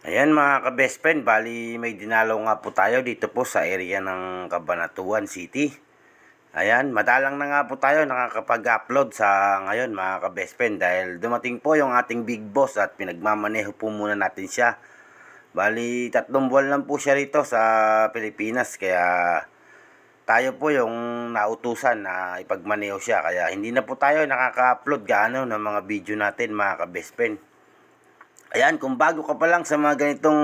Ayan mga ka-best friend, bali may dinalaw nga po tayo dito po sa area ng Cabanatuan City. Ayan, madalang na nga po tayo nakakapag-upload sa ngayon mga ka-best friend dahil dumating po yung ating big boss at pinagmamaneho po muna natin siya. Bali, tatlong buwan lang po siya rito sa Pilipinas kaya tayo po yung nautusan na ipagmaneho siya kaya hindi na po tayo nakaka-upload gaano ng mga video natin mga ka-best friend. Ayan, kung bago ka pa lang sa mga ganitong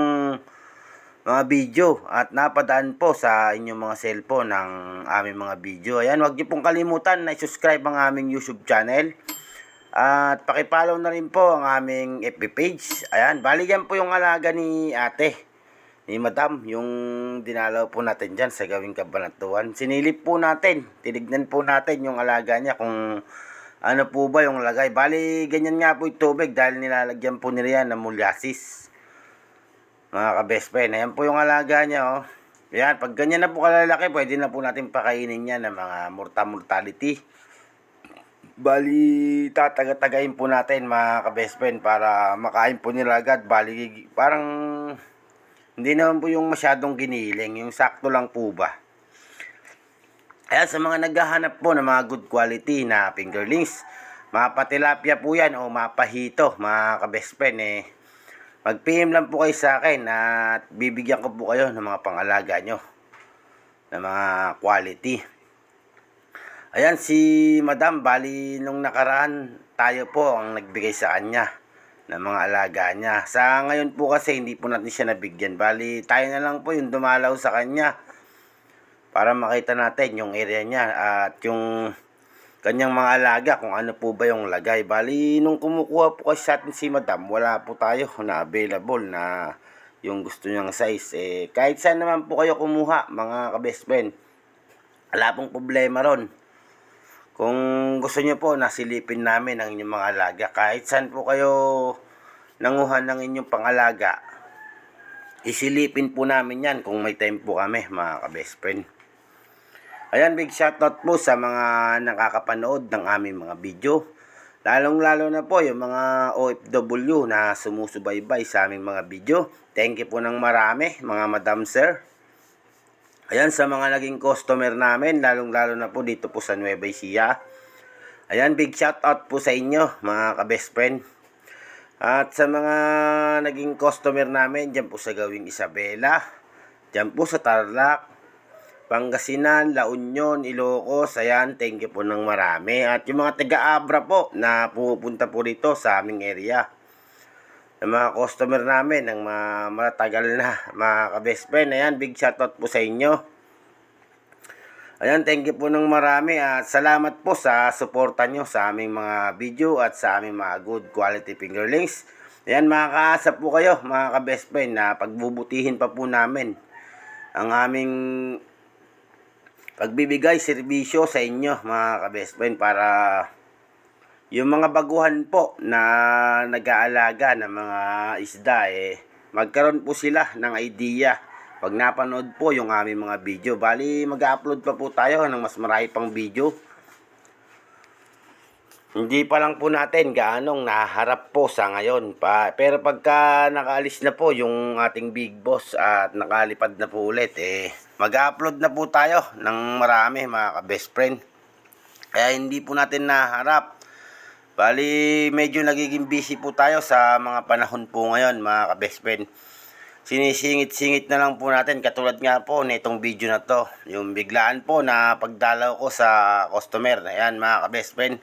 mga video at napadaan po sa inyong mga cellphone ng aming mga video. Ayan, huwag niyo pong kalimutan na subscribe ang aming YouTube channel. At pakipollow na rin po ang aming FB page. Ayan, baligyan po yung alaga ni ate, ni madam, yung dinalaw po natin dyan sa gawing kabanatuan. Sinilip po natin, tinignan po natin yung alaga niya kung ano po ba yung lagay. Bali, ganyan nga po yung tubig dahil nilalagyan po nila yan ng molasses. Mga ka-best friend. Ayan po yung alaga niya, oh. Ayan, pag ganyan na po kalalaki, pwede na po natin pakainin yan ng mga morta-mortality. Bali, tataga-tagayin po natin mga ka-best friend para makain po nila agad. Bali, parang hindi naman po yung masyadong giniling. Yung sakto lang po ba. Ayan, sa mga naghahanap po ng mga good quality na fingerlings, mga patilapia po yan o mga pahito, mga ka-best friend eh. Mag-PM lang po kayo sa akin at bibigyan ko po kayo ng mga pangalaga nyo. ng mga quality. Ayan, si Madam, bali nung nakaraan, tayo po ang nagbigay sa kanya ng mga alaga niya. Sa ngayon po kasi hindi po natin siya nabigyan. Bali, tayo na lang po yung dumalaw sa kanya para makita natin yung area niya at yung kanyang mga alaga kung ano po ba yung lagay. Bali, nung kumukuha po kasi sa atin si Madam, wala po tayo na available na yung gusto niyang size. Eh, kahit saan naman po kayo kumuha, mga ka-best friend, wala pong problema ron. Kung gusto niyo po, nasilipin namin ang inyong mga alaga. Kahit saan po kayo nanguhan ng inyong pangalaga, isilipin po namin yan kung may time po kami, mga ka-best friend. Ayan, big shoutout po sa mga nakakapanood ng aming mga video. Lalong-lalo na po yung mga OFW na sumusubaybay sa aming mga video. Thank you po ng marami, mga madam sir. Ayan, sa mga naging customer namin, lalong-lalo na po dito po sa Nueva Ecija. Ayan, big shoutout po sa inyo, mga ka-best friend. At sa mga naging customer namin, dyan po sa gawing Isabela, dyan po sa Tarlac, Pangasinan, La Union, Ilocos, ayan, thank you po ng marami. At yung mga taga-Abra po na pupunta po rito sa aming area. Yung mga customer namin, ng mga matagal na, mga ka-best friend, ayan, big shoutout po sa inyo. Ayan, thank you po ng marami at salamat po sa suporta nyo sa aming mga video at sa aming mga good quality fingerlings. Ayan, makakaasa po kayo, mga ka-best friend, na pagbubutihin pa po namin ang aming pagbibigay serbisyo sa inyo mga ka-best friend para yung mga baguhan po na nag-aalaga ng mga isda eh magkaroon po sila ng idea pag napanood po yung aming mga video. Bali mag-upload pa po tayo ng mas marami pang video. Hindi pa lang po natin gaanong naharap po sa ngayon pa. Pero pagka nakaalis na po yung ating big boss at nakalipad na po ulit eh mag-upload na po tayo ng marami mga ka-best friend. Kaya hindi po natin naharap. Bali medyo nagiging busy po tayo sa mga panahon po ngayon mga ka-best friend. Sinisingit-singit na lang po natin katulad nga po nitong video na to. Yung biglaan po na pagdalaw ko sa customer. Ayan mga ka-best friend.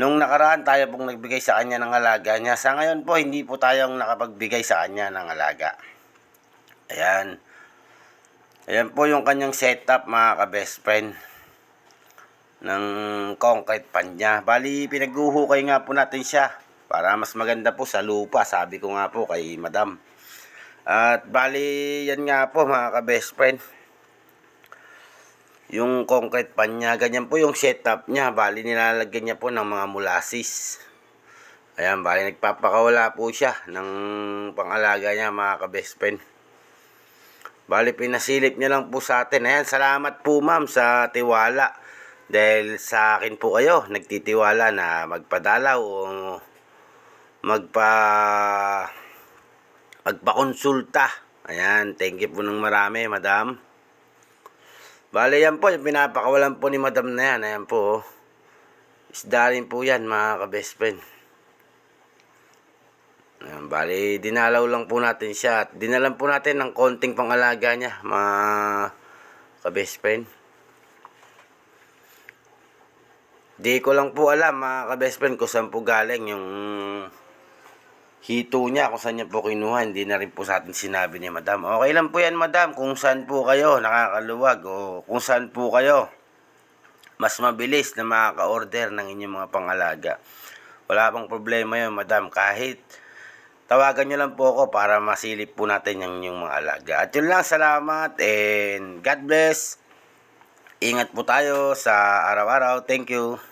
Nung nakaraan tayo pong nagbigay sa kanya ng alaga niya. Sa ngayon po, hindi po tayong nakapagbigay sa kanya ng alaga. Ayan. Ayan po yung kanyang setup mga ka-best friend. Ng concrete pan niya. Bali, pinaghuhukay nga po natin siya. Para mas maganda po sa lupa. Sabi ko nga po kay madam. At bali, yan nga po mga ka-best friend yung concrete pan niya. Ganyan po yung setup niya. Bali, nilalagyan niya po ng mga molasses. Ayan, bali, nagpapakawala po siya ng pangalaga niya, mga ka-best friend. Bali, pinasilip niya lang po sa atin. Ayan, salamat po ma'am sa tiwala. Dahil sa akin po kayo, nagtitiwala na magpadalaw o magpa magpakonsulta. Ayan, thank you po ng marami, madam. Bale, yan po, pinapakawalan po ni madam na yan. Ayan po, oh. Isda rin po yan, mga ka-best friend. Ayan, bale, dinalaw lang po natin siya. At dinalan po natin ng konting pangalaga niya, mga ka-best friend. Di ko lang po alam, mga ka-best friend, kung saan po galing yung hito niya, kung saan niya po kinuha. Hindi na rin po sa atin sinabi ni madam. Okay lang po yan, madam, kung saan po kayo nakakaluwag o kung saan po kayo mas mabilis na makaka-order ng inyong mga pangalaga. Wala pang problema yun, madam. Kahit tawagan nyo lang po ako para masilip po natin yung inyong mga alaga. At yun lang, salamat and God bless. Ingat po tayo sa araw-araw. Thank you.